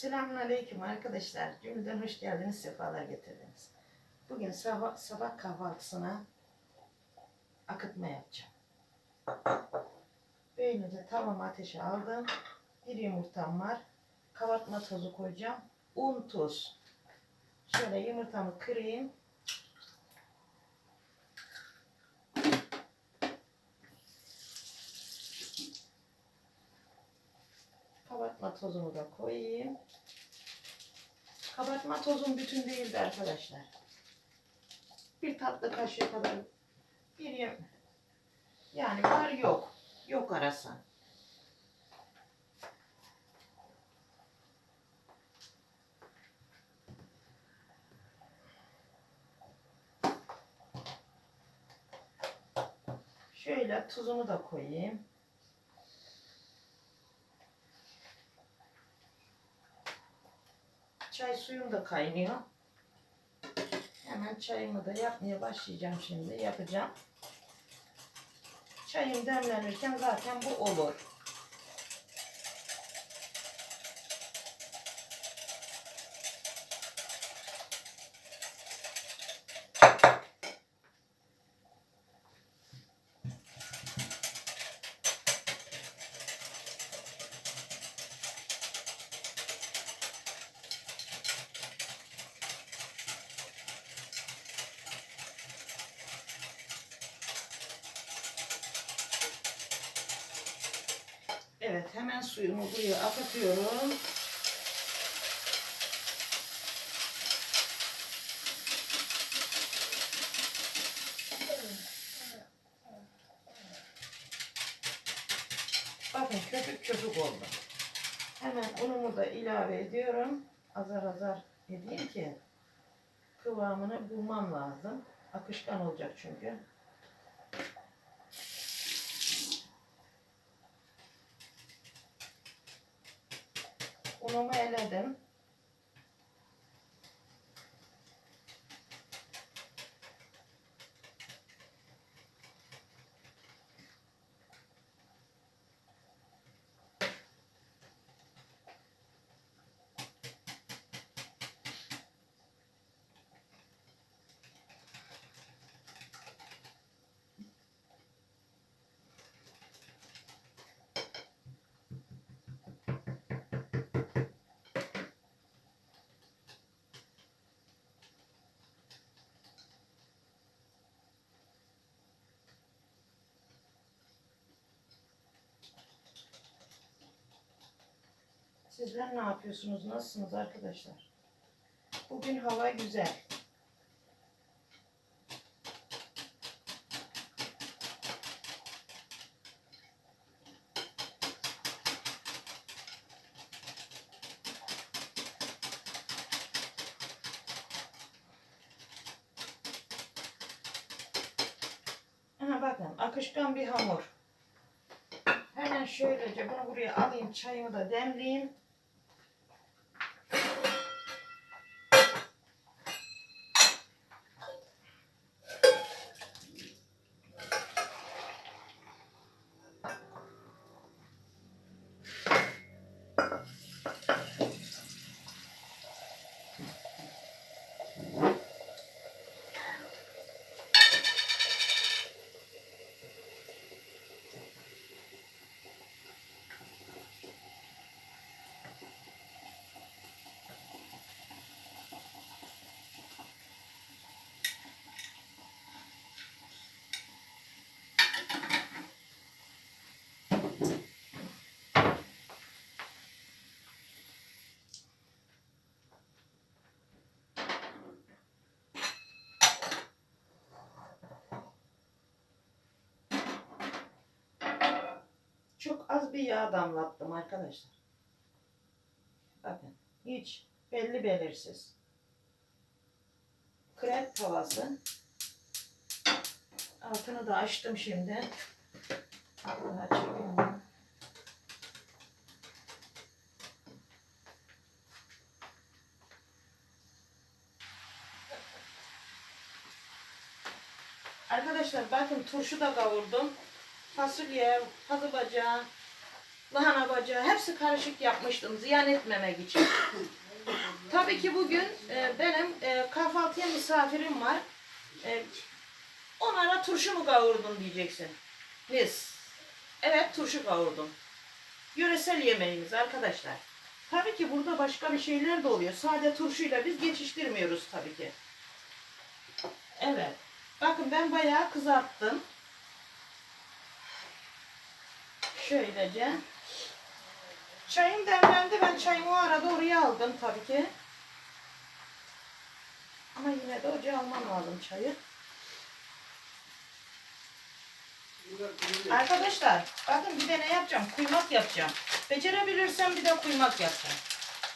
Selamünaleyküm arkadaşlar. Cümleden hoş geldiniz, sefalar getirdiniz. Bugün sabah, sabah kahvaltısına akıtma yapacağım. Böylece tavamı ateşe aldım. Bir yumurtam var. Kabartma tozu koyacağım. Un, tuz. Şöyle yumurtamı kırayım. Kabartma tozumu da koyayım. Kabartma tozum bütün değildi arkadaşlar. Bir tatlı kaşığı kadar bir yem. Yani var yok. Yok arası. Şöyle tuzumu da koyayım. Çay suyum da kaynıyor. Hemen çayımı da yapmaya başlayacağım şimdi. Yapacağım. Çayım demlenirken zaten bu olur. Evet hemen suyumu buraya akıtıyorum. Bakın köpük köpük oldu. Hemen unumu da ilave ediyorum. Azar azar edeyim ki kıvamını bulmam lazım. Akışkan olacak çünkü. Unumu eledim. Sizler ne yapıyorsunuz? Nasılsınız arkadaşlar? Bugün hava güzel. Aha bakın akışkan bir hamur. Hemen şöylece bunu buraya alayım, çayımı da demleyeyim. Çok az bir yağ damlattım arkadaşlar. Bakın hiç belli belirsiz. Krep tavası. Altını da açtım şimdi. Altını açıyorum. Arkadaşlar bakın turşu da kavurdum. Fasulye, pazı bacağı, lahana bacağı. hepsi karışık yapmıştım ziyan etmemek için. Tabii ki bugün e, benim e, kahvaltıya misafirim var. E, onlara turşu mu kavurdun diyeceksin. Mis. Evet turşu kavurdum. Yöresel yemeğimiz arkadaşlar. Tabii ki burada başka bir şeyler de oluyor. Sade turşuyla biz geçiştirmiyoruz tabii ki. Evet. Bakın ben bayağı kızarttım. Şöylece. Çayım demlendi. Ben çayımı o arada oraya aldım tabii ki. Ama yine de ocağa almam lazım çayı. Arkadaşlar bakın bir de ne yapacağım? Kuymak yapacağım. Becerebilirsem bir de kuymak yapacağım.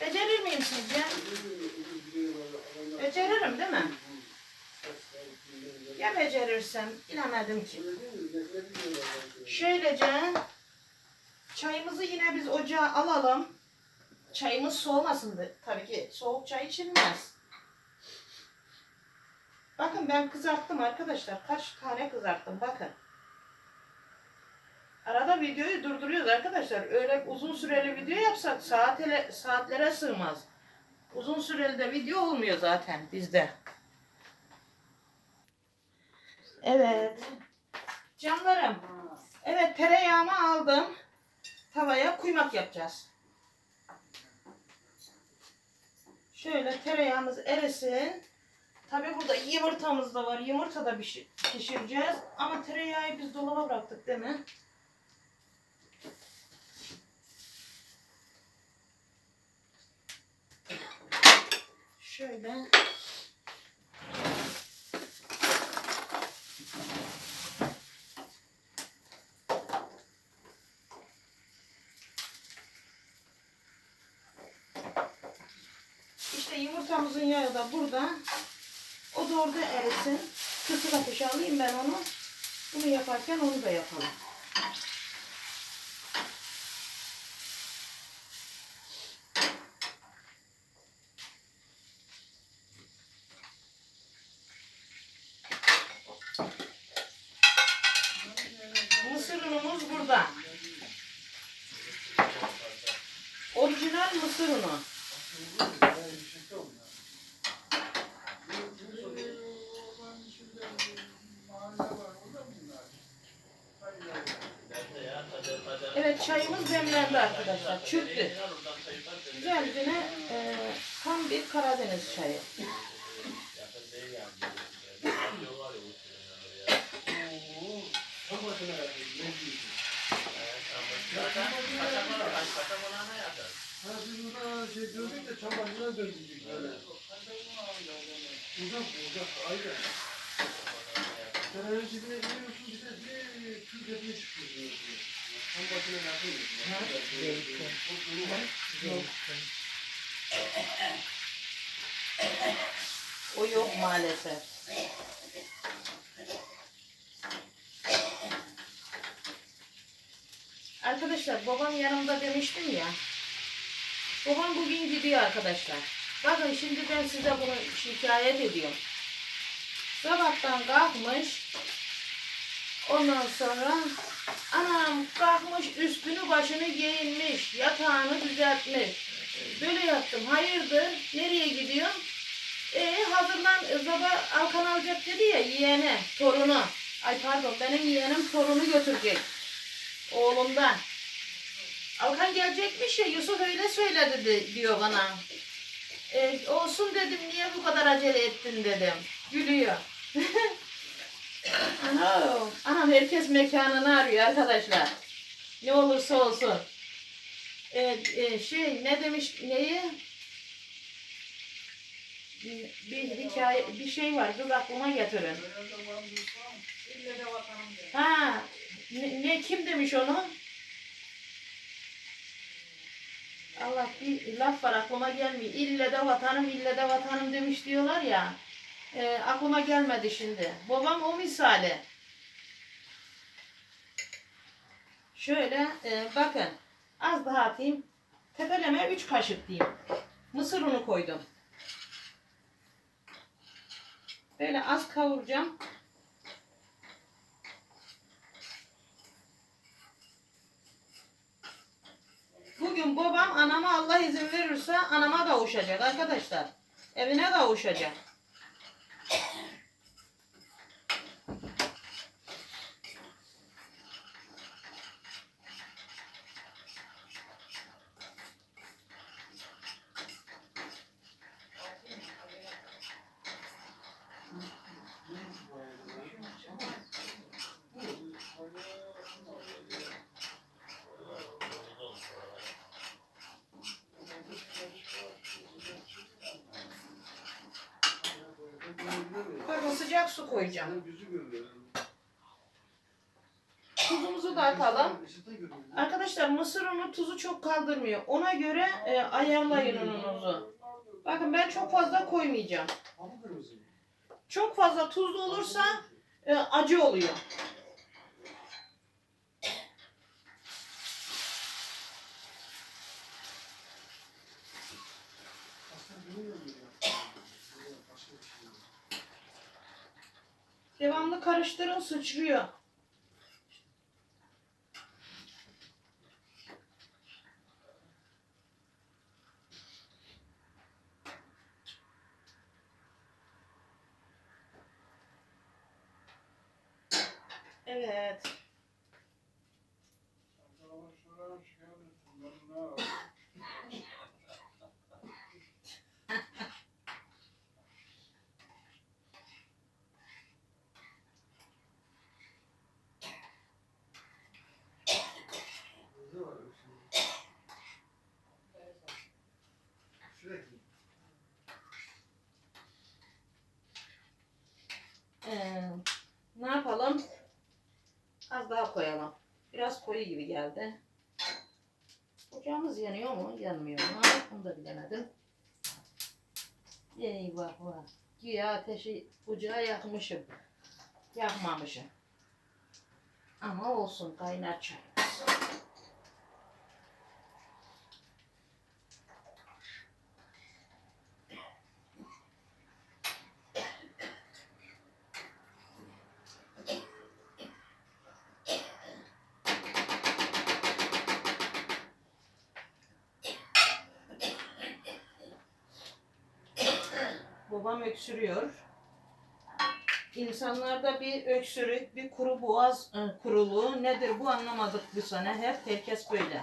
Becerir miyim sizce? Beceririm değil mi? Ya becerirsem bilemedim ki. Şöylece çayımızı yine biz ocağa alalım. Çayımız soğumasın da- tabii ki soğuk çay içilmez. Bakın ben kızarttım arkadaşlar. Kaç tane kızarttım bakın. Arada videoyu durduruyoruz arkadaşlar. Öyle uzun süreli video yapsak saatlere, saatlere sığmaz. Uzun süreli de video olmuyor zaten bizde. Evet. Canlarım. Evet tereyağımı aldım. Tavaya kuymak yapacağız. Şöyle tereyağımız erisin. Tabi burada yumurtamız da var. Yumurta da pişi- pişireceğiz. Ama tereyağı biz dolaba bıraktık değil mi? Şöyle. İşte da burada. O da orada erisin. Kısır ateşe alayım ben onu. Bunu yaparken onu da yapalım. Mısır unumuz burada. Orijinal mısır unu. Evet çayımız demlendi arkadaşlar. Çürktü. Güzelce e, tam bir Karadeniz çayı. Şey. Uzak uzak ayrı. Terörün dibine giriyorsun bir de bir evine çıkıyorsun. O yok maalesef. Arkadaşlar babam yanımda demiştim ya. Babam bugün gidiyor arkadaşlar. Bakın şimdi ben size bunu şikayet ediyorum. Sabahtan kalkmış. Ondan sonra anam kalkmış üstünü başını giyinmiş. Yatağını düzeltmiş. Böyle yaptım. Hayırdır? Nereye gidiyor? E hazırlan sabah Alkan alacak dedi ya yeğene, torunu. Ay pardon benim yeğenim torunu götürecek. Oğlumdan. Alkan gelecekmiş ya Yusuf öyle söyledi diyor bana. E, olsun dedim niye bu kadar acele ettin dedim. Gülüyor. Anam, anam herkes mekanını arıyor arkadaşlar. Ne olursa olsun. E, e, şey ne demiş neyi? bir hikaye, bir şey var. Kız aklıma getirin. Ha, ne, ne kim demiş onu? Allah bir laf var aklıma gelmiyor. İlle de vatanım, ille de vatanım demiş diyorlar ya. E, aklıma gelmedi şimdi. Babam o misali. Şöyle e, bakın. Az daha atayım. Tepeleme 3 kaşık diyeyim. Mısır unu koydum. Böyle az kavuracağım. gün babam anama Allah izin verirse anama kavuşacak arkadaşlar. Evine kavuşacak. Bakın sıcak su koyacağım. Tuzumuzu da atalım. Arkadaşlar mısır unu tuzu çok kaldırmıyor. Ona göre e, ayarlayın ununuzu. Bakın ben çok fazla koymayacağım. Çok fazla tuzlu olursa e, acı oluyor. Devamlı karıştırın sıçrıyor. Evet. Sürekli. Ne yapalım? Az daha koyalım. Biraz koyu gibi geldi. Ocağımız yanıyor mu? Yanmıyor mu? Onu da bilemedim. Eyvah vah. Güya ateşi ocağa yakmışım. Yakmamışım. Ama olsun kaynar çay. Babam öksürüyor. İnsanlarda bir öksürük, bir kuru boğaz e, kuruluğu nedir bu anlamadık bu sene. Hep herkes böyle.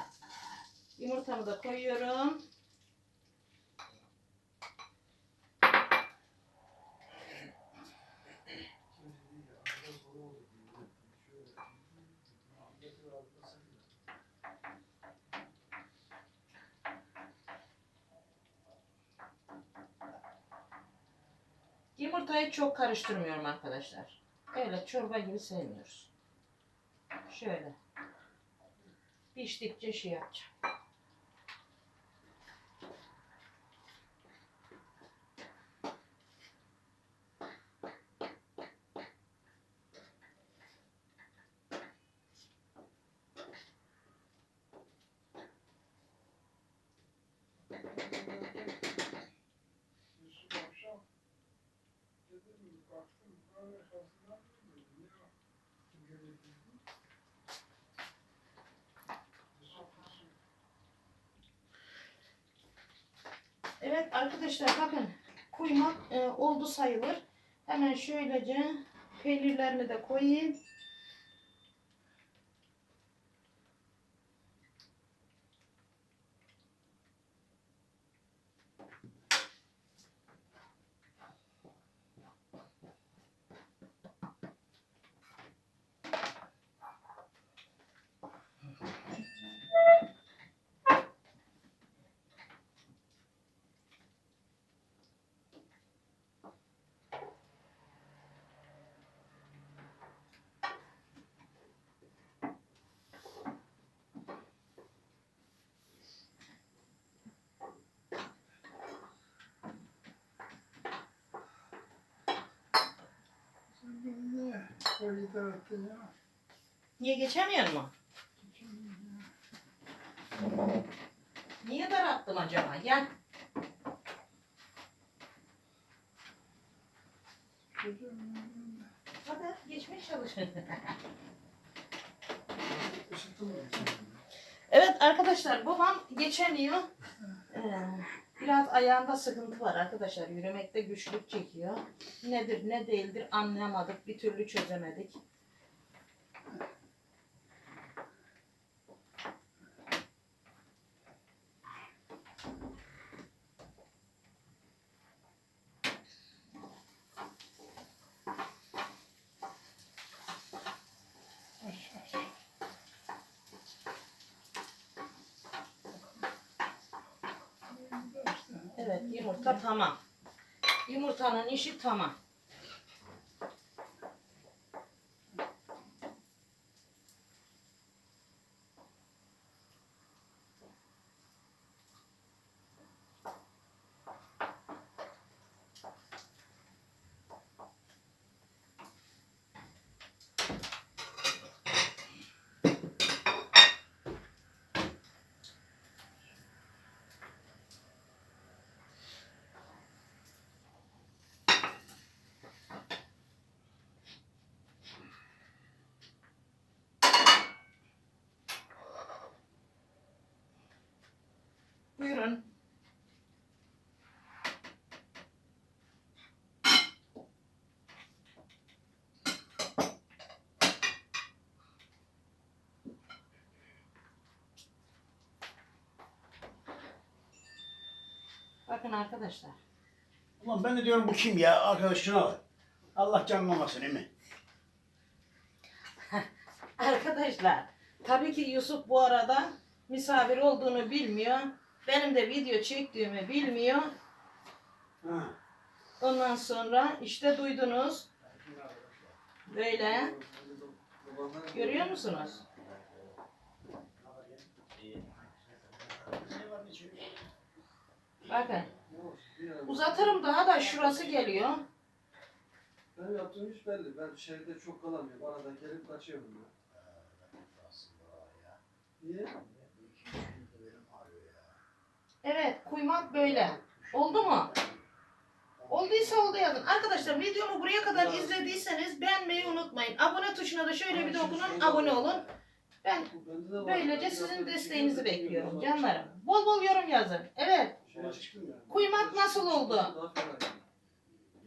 Yumurtamı da koyuyorum. Yumurtayı çok karıştırmıyorum arkadaşlar. Öyle çorba gibi sevmiyoruz. Şöyle. Piştikçe şey yapacağım. Yusuf akşam dedim baktım böyle kasından dedim ya kim gelir dedim. Yusuf Yusuf Evet arkadaşlar bakın kuymak e, oldu sayılır. Hemen şöylece peynirlerini de koyayım. sen beni niye ya? Geçemiyor mu? Niye daralttım acaba? Gel. Hadi geçmeye çalışın. ısıttın mı? Evet arkadaşlar babam geçemiyor. Ee, biraz ayağında sıkıntı var arkadaşlar. Yürümekte güçlük çekiyor. Nedir ne değildir anlayamadık. Bir türlü çözemedik. Evet yumurta tamam. Yumurtanın işi tamam. Buyurun. Bakın arkadaşlar. Ulan ben de diyorum bu kim ya? Arkadaş şuna bak. Allah canını almasın emi. Arkadaşlar tabii ki Yusuf bu arada misafir olduğunu bilmiyor. Benim de video çektiğimi bilmiyor. Ha. Ondan sonra işte duydunuz. Böyle. Görüyor musunuz? Bakın. Uzatırım daha da şurası geliyor. Ben yaptığım iş belli. Ben şehirde çok kalamıyorum. Arada gelip kaçıyorum ben. Niye? Evet kuymak böyle. Oldu mu? Olduysa oldu yazın. Arkadaşlar videomu buraya kadar izlediyseniz beğenmeyi unutmayın. Abone tuşuna da şöyle bir dokunun. Abone olun. Ben böylece sizin desteğinizi bekliyorum canlarım. Bol bol yorum yazın. Evet. Şeye çıktım yani. Kuymak nasıl oldu? Daha fena yani.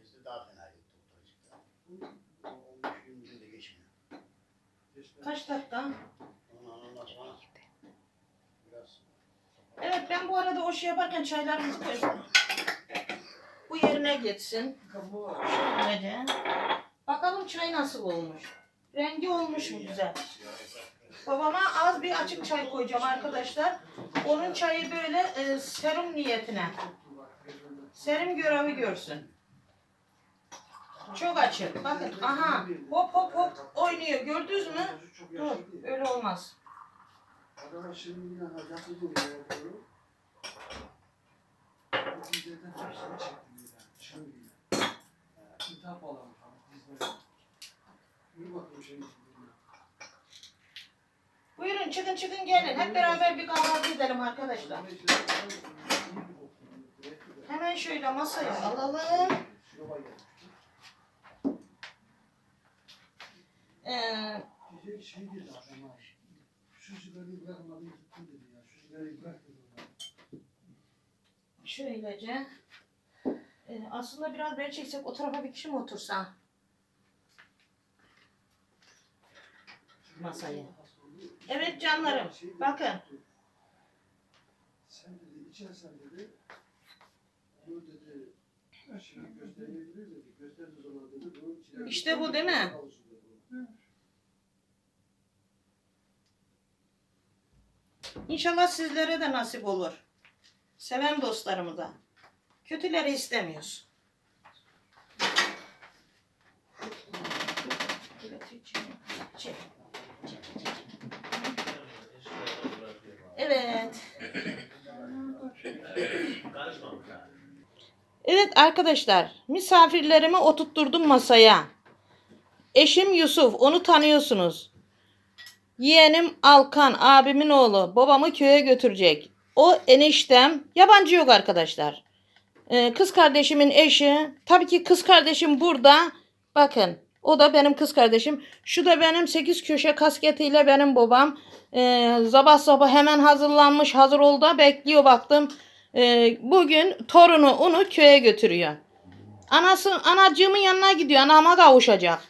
Bizde daha fena gitti o tarafta. O 15-20 günde geçmiyor. Geçti. Kaç dakika? Ondan ondan sonra biraz Evet ben bu arada o şey yaparken çaylarımızı koyacağım. Bu yerine geçsin. Kapı var. Bakalım çay nasıl olmuş. Rengi olmuş mu güzel? Babama az bir açık çay koyacağım arkadaşlar. Onun çayı böyle e, serum niyetine. Serum görevi görsün. Çok açık. Bakın aha hop hop hop oynuyor. Gördünüz mü? Dur öyle olmaz. İntihap alalım tamam dizlerden. Yürü bakayım şimdi. Buyurun çıkın çıkın gelin. Hep beraber bir kahvaltı edelim arkadaşlar. Hemen şöyle masaya alalım. Ee, şöylece. Ee, aslında biraz beni çeksek o tarafa bir kişi mi otursa? Masaya. Evet canlarım, bakın. Sen dedi içersen dedi. Bunu dedi. Şimdi göstermeyebilir dedi. Gösterdiği zaman dedi. Bunu içine- İşte bu değil mi? İnşallah sizlere de nasip olur. Seven dostlarımıza. Kötüleri istemiyoruz. Evet arkadaşlar, misafirlerimi oturtturdum masaya. Eşim Yusuf, onu tanıyorsunuz. Yeğenim Alkan, abimin oğlu. Babamı köye götürecek. O eniştem, yabancı yok arkadaşlar. Ee, kız kardeşimin eşi. Tabii ki kız kardeşim burada. Bakın, O da benim kız kardeşim. Şu da benim 8 köşe kasketiyle benim babam. Ee, sabah sabah hemen hazırlanmış hazır oldu bekliyor baktım. Ee, bugün torunu onu köye götürüyor. Anası anacığımın yanına gidiyor. Anama kavuşacak.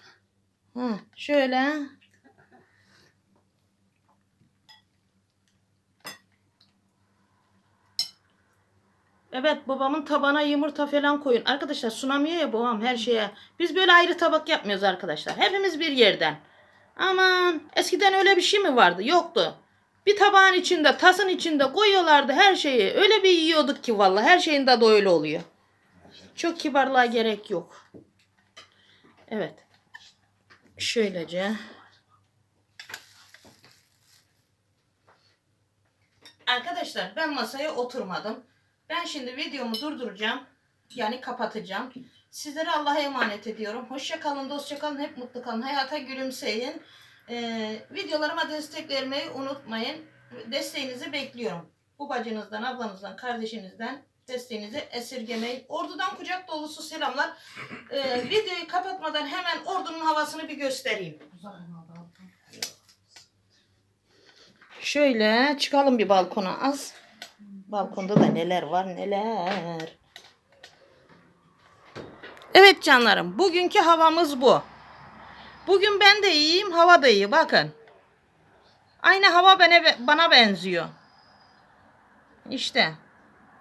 Hı, şöyle. Evet babamın tabana yumurta falan koyun. Arkadaşlar sunamıyor ya babam her şeye. Biz böyle ayrı tabak yapmıyoruz arkadaşlar. Hepimiz bir yerden. Aman eskiden öyle bir şey mi vardı? Yoktu. Bir tabağın içinde, tasın içinde koyuyorlardı her şeyi. Öyle bir yiyorduk ki vallahi her şeyin tadı öyle oluyor. Çok kibarlığa gerek yok. Evet. Şöylece. Arkadaşlar ben masaya oturmadım. Ben şimdi videomu durduracağım. Yani kapatacağım. Sizleri Allah'a emanet ediyorum. Hoşça kalın, dostça kalın, hep mutlu kalın. Hayata gülümseyin. Ee, videolarıma destek vermeyi unutmayın. Desteğinizi bekliyorum. Bu bacınızdan, ablanızdan, kardeşinizden desteğinizi esirgemeyin. Ordudan kucak dolusu selamlar. Ee, videoyu kapatmadan hemen ordunun havasını bir göstereyim. Şöyle çıkalım bir balkona az. Balkonda da neler var neler. Evet canlarım bugünkü havamız bu. Bugün ben de iyiyim hava da iyi bakın. Aynı hava bana, bana benziyor. İşte.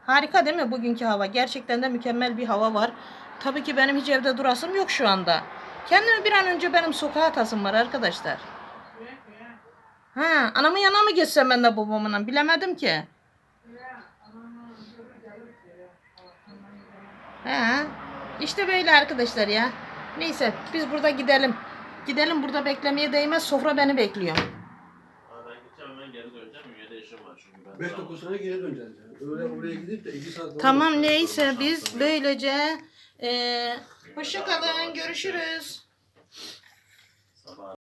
Harika değil mi bugünkü hava? Gerçekten de mükemmel bir hava var. Tabii ki benim hiç evde durasım yok şu anda. Kendimi bir an önce benim sokağa atasım var arkadaşlar. Ha, anamın yanına mı geçsem ben de babamın bilemedim ki. He. İşte böyle arkadaşlar ya. Neyse biz burada gidelim. Gidelim burada beklemeye değmez. Sofra beni bekliyor. Aa, ben gideceğim hemen geri döneceğim. Üyede işim var çünkü. Ben 5 9 sene geri döneceğiz. Yani. Öyle oraya gidip de 2 saat falan Tamam neyse biz böylece e, hoşça kalın görüşürüz. Sabah